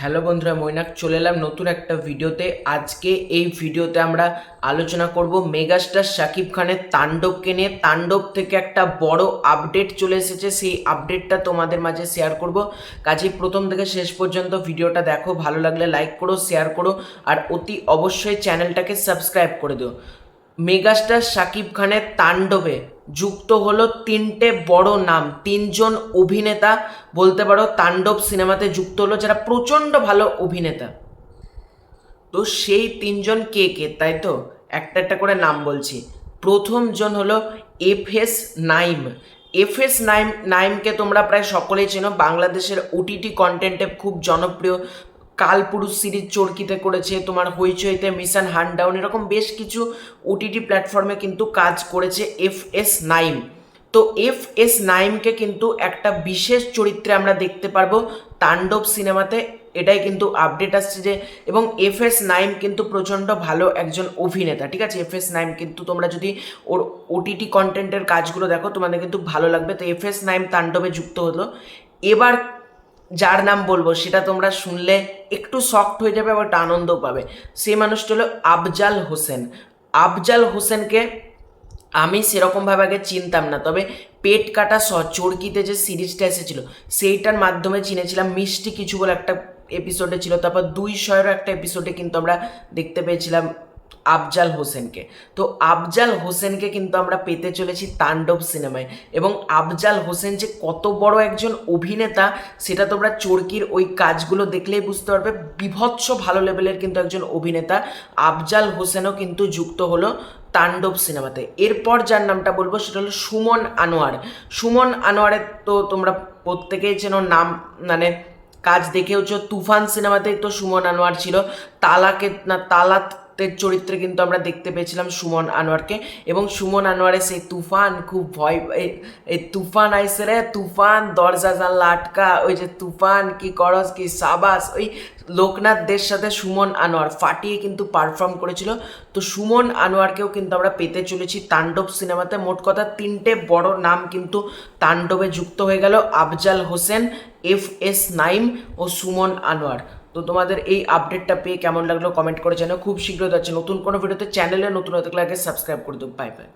Hello বন্ধুরা, মৈনাক চলে এলাম নতুন একটা ভিডিওতে। আজকে এই ভিডিওতে আমরা আলোচনা করব মেগাস্টার শাকিব খানের তাণ্ডবকে নিয়ে। তাণ্ডব থেকে একটা বড় আপডেট চলে এসেছে, সেই আপডেটটা তোমাদের মাঝে শেয়ার করব। কাজেই প্রথম থেকে শেষ পর্যন্ত ভিডিওটা দেখো, ভালো লাগলে লাইক করো শেয়ার করো, আর অতি অবশ্যই চ্যানেলটাকে সাবস্ক্রাইব করে দিও। মেগাস্টার শাকিব খানের তাণ্ডবে যুক্ত হলো তিনটে বড় নাম, তিনজন অভিনেতা, বলতে পারো তাণ্ডব সিনেমাতে যুক্ত হলো যারা প্রচণ্ড ভালো অভিনেতা। তো সেই তিনজন কে কে, তাই তো? একটা একটা করে নাম বলছি। প্রথমজন হলো F S Naim. F S Naim, নাইমকে তোমরা প্রায় সকলেই চেনো। বাংলাদেশের ওটিটি কন্টেন্টে খুব জনপ্রিয়। কালপুরুষ সিরিজ চরকিতে করেছে, তোমার হইচইতে, মিশন হান্ড ডাউন এরকম বেশ কিছু ওটিটি প্ল্যাটফর্মে কিন্তু কাজ করেছে এফ এস নাইম তো এফ এস নাইমকে কিন্তু একটা বিশেষ চরিত্রে আমরা দেখতে পারব তাণ্ডব সিনেমাতে, এটাই কিন্তু আপডেট আসছে যে, এবং এফ এস নাইম কিন্তু প্রচণ্ড ভালো একজন অভিনেতা, ঠিক আছে? এফ এস নাইম কিন্তু তোমরা যদি ওর ওটিটি কন্টেন্টের কাজগুলো দেখো, তোমাদের কিন্তু ভালো লাগবে। তো এফ এস নাইম তাণ্ডবে যুক্ত হলো। এবার যার নাম বলব, সেটা তোমরা শুনলে একটু শক্ট হয়ে যাবে, আবার আনন্দও পাবে। সেই মানুষটা হলো আফজাল হোসেন। আফজাল হোসেনকে আমি সেরকমভাবে আগে চিনতাম না, তবে পেট কাটা স, চরকিতে যে সিরিজটা এসেছিল, সেইটার মাধ্যমে চিনেছিলাম। মিষ্টি কিছু বলে একটা এপিসোডে ছিল, তারপর দুই শয়েরও একটা এপিসোডে কিন্তু আমরা দেখতে পেয়েছিলাম। আফজাল হোসেনকে। তো আফজাল হোসেনকে কিন্তু আমরা পেতে চলেছি তাণ্ডব সিনেমায় এবং আফজাল হোসেন যে কত বড় একজন অভিনেতা, সেটা তোমরা চরকির ওই কাজগুলো দেখলেই বুঝতে পারবে। বিভৎস ভালো লেভেলের কিন্তু একজন অভিনেতা আফজাল হোসেনও কিন্তু যুক্ত হলো তাণ্ডব সিনেমাতে। এরপর যার নামটা বলব সেটা হলো সুমন আনোয়ার। সুমন আনোয়ারের তো তোমরা প্রত্যেকেই চেনো নাম মানে কাজ দেখেওছো। তুফান সিনেমাতেই তো সুমন আনোয়ার ছিল। তালাকে, না তালাতের চরিত্রে কিন্তু আমরা দেখতে পেয়েছিলাম সুমন আনোয়ারকে। এবং সুমন আনোয়ারের সেই তুফান, খুব ভয় এই- এই তুফান আইসে রে, তুফান, দরজা জানলা আটকা, ওই যে তুফান, কি করস, কি সাবাস, ওই লোকনাথদের সাথে সুমন আনোয়ার ফাটিয়ে কিন্তু পারফর্ম করেছিল। তো সুমন আনোয়ারকেও কিন্তু আমরা পেতে চলেছি তাণ্ডব সিনেমাতে। মোট কথা তিনটে বড় নাম কিন্তু তাণ্ডবে যুক্ত হয়ে গেল আফজাল হোসেন, এফ এস নাইম ও সুমন আনোয়ার। তো তোমাদের এই আপডেটটা পেয়ে কেমন লাগল? কমেন্ট করে জানাও। খুব শীঘ্রই যাচ্ছে নতুন কোনো ভিডিওতে চ্যানেলে নতুন হতে লাগে সাবস্ক্রাইব করে দেবো বাই বাই